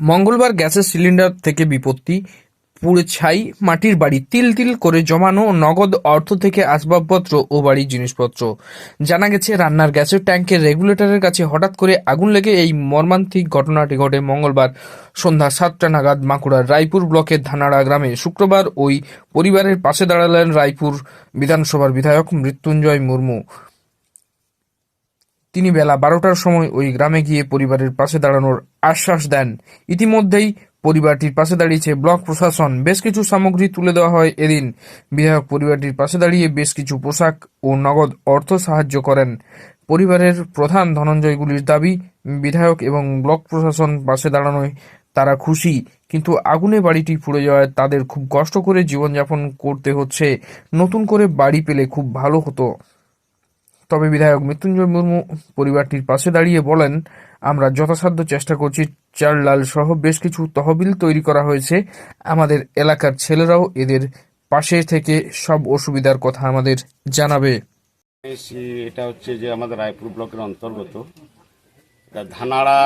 মঙ্গলবার গ্যাসের সিলিন্ডার থেকে বিপত্তি। পুড়ে ছাই, মাটির বাড়ি তিল তিল করে জমানো নগদ অর্থ থেকে আসবাবপত্র ও বাড়ির জিনিসপত্র। জানা গেছে, রান্নার গ্যাসের ট্যাঙ্কের রেগুলেটরের কাছে হঠাৎ করে আগুন লেগে এই মর্মান্তিক ঘটনাটি ঘটে মঙ্গলবার সন্ধ্যা সাতটা নাগাদ বাঁকুড়ার রায়পুর ব্লকের ধানাড়া গ্রামে। শুক্রবার ওই পরিবারের পাশে দাঁড়ালেন রায়পুর বিধানসভার বিধায়ক মৃত্যুঞ্জয় মুর্মু। তিনি বেলা বারোটার সময় ওই গ্রামে গিয়ে পরিবারের পাশে দাঁড়ানোর আশ্বাস দেন। ইতিমধ্যেই পরিবারটির পাশে দাঁড়িয়েছে ব্লক প্রশাসন। বেশ কিছু সামগ্রী তুলে দেওয়া হয় এদিন। বিধায়ক পরিবারটির পাশে দাঁড়িয়ে বেশ কিছু পোশাক ও নগদ অর্থ সাহায্য করেন। পরিবারের প্রধান ধনঞ্জয়গুলির দাবি, বিধায়ক এবং ব্লক প্রশাসন পাশে দাঁড়ানোয় তারা খুশি, কিন্তু আগুনে বাড়িটি পুড়ে যাওয়ায় তাদের খুব কষ্ট করে জীবনযাপন করতে হচ্ছে। নতুন করে বাড়ি পেলে খুব ভালো হতো। তবে বিধায়ক মৃত্যুঞ্জয় মুর্মু পরিবারটির পাশে দাঁড়িয়ে বলেন, আমরা যথাসাধ্য চেষ্টা করছি। চাল ডাল সহ বেশ কিছু তহবিল তৈরি করা হয়েছে। আমাদের এলাকার ছেলেরাও এদের পাশে থেকে সব অসুবিধার কথা আমাদের জানাবে। এটা হচ্ছে যে আমাদের রায়পুর ব্লকের অন্তর্গত। ধানাড়া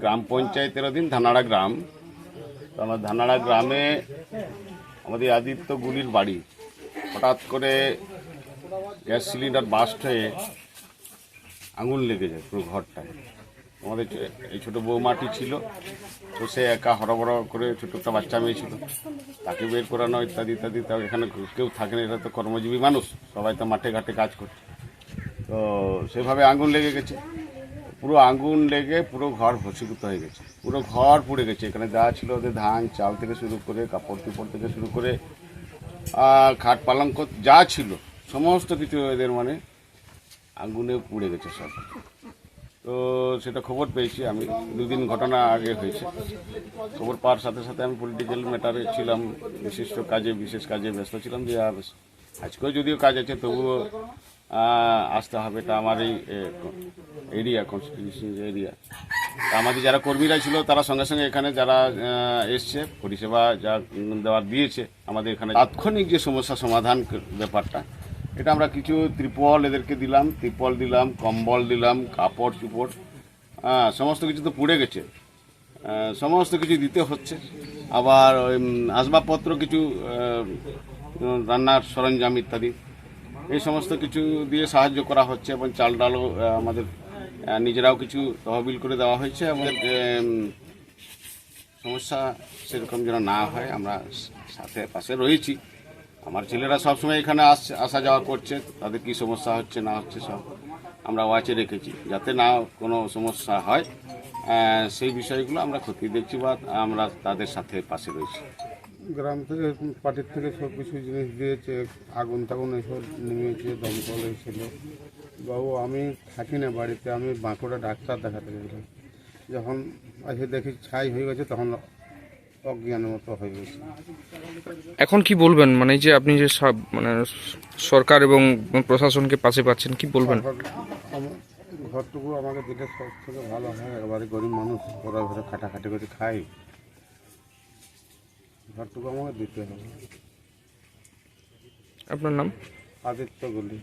গ্রাম পঞ্চায়েতের অধীন ধানাড়া গ্রাম। আমার ধানাড়া গ্রামে আমাদের আদিত্য গুলির বাড়ি হঠাৎ করে গ্যাস সিলিন্ডার বাস্ট হয়ে আঙুন লেগে যায় পুরো ঘরটায়। আমাদের এই ছোটো বৌমাটি ছিল, তো সে একা হরবড় করে ছোটো একটা বাচ্চা মেয়ে ছিল তাকে বের করানো ইত্যাদি ইত্যাদি। তাও এখানে কেউ থাকে না এটা তো কর্মজীবী মানুষ, সবাই তো মাঠে ঘাটে কাজ করছে তো সেভাবে আগুন লেগে গেছে। পুরো আগুন লেগে পুরো ঘর ভসীভূত হয়ে গেছে। পুরো ঘর পুড়ে গেছে। এখানে যা ছিল ওদের ধান, চাল থেকে শুরু করে কাপড় চোপড় থেকে শুরু করে খাট পালঙ্ক যা ছিল সমস্ত কিছু এদের মানে আগুনে পুড়ে গেছে সব। তো সেটা খবর পেয়েছি আমি। দুদিন ঘটনা আগে হয়েছে। খবর পাওয়ার সাথে সাথে আমি পলিটিক্যাল ম্যাটারে ছিলাম, বিশিষ্ট কাজে, বিশেষ কাজে ব্যস্ত ছিলাম যে আর আজকেও যদিও কাজ আছে, তবুও আসতে হবে। এটা আমার এই এরিয়া কনস্টিটিউশন এরিয়া আমাদের যারা কর্মীরা ছিল, তারা সঙ্গে সঙ্গে এখানে যারা এসছে, পরিষেবা যা দেওয়ার দিয়েছে, আমাদের এখানে তাৎক্ষণিক যে সমস্যা সমাধান ব্যাপারটা এটা আমরা কিছু ত্রিপল এদেরকে দিলাম ত্রিপল দিলাম কম্বল দিলাম কাপড় চুপড় হ্যাঁ সমস্ত কিছু তো পুড়ে গেছে। সমস্ত কিছু দিতে হচ্ছে। আবার ওই, আসবাবপত্র কিছু রান্নার সরঞ্জাম ইত্যাদি এই সমস্ত কিছু দিয়ে সাহায্য করা হচ্ছে এবং চাল ডালও আমাদের নিজেরাও কিছু তহবিল করে দেওয়া হয়েছে উম, সমস্যা সেরকম যেন না হয় আমরা সাথে পাশে রয়েছি। আমার ছেলেরা সবসময় এখানে আসছে আসা যাওয়া করছে। তাদের কি সমস্যা হচ্ছে, না হচ্ছে সব আমরা ওয়াচে রেখেছি। যাতে না কোনো সমস্যা হয় সেই বিষয়গুলো আমরা ক্ষতি দেখছি বা আমরা তাদের সাথে পাশে রয়েছি। গ্রাম থেকে, পার্টির থেকে সব কিছু জিনিস দিয়েছে, আগুন টাগুন এসব নেমেছে, দমকল এসেছিল বাবু, আমি থাকি না বাড়িতে, আমি বাঁকুড়া ডাক্তার দেখাতে গেছিলাম। যখন এসে দেখি ছাই হয়ে গেছে, তখন অজ্ঞানের মতো হয়ে গেছে। এখন কি বলবেন? মানে যে আপনি যে সব- মানে সরকার এবং প্রশাসনকে পাশে পাচ্ছেন কি বলবেন? ঘরটুকু আমাকে দিলে সব থেকে ভালো হয়। একবারে গরিব মানুষ ওরা ঘরে খাটাখাটি করে খাই। ঘরটুকু আমাকে দিতে হবে। আপনার নাম? আদিত্যগুলি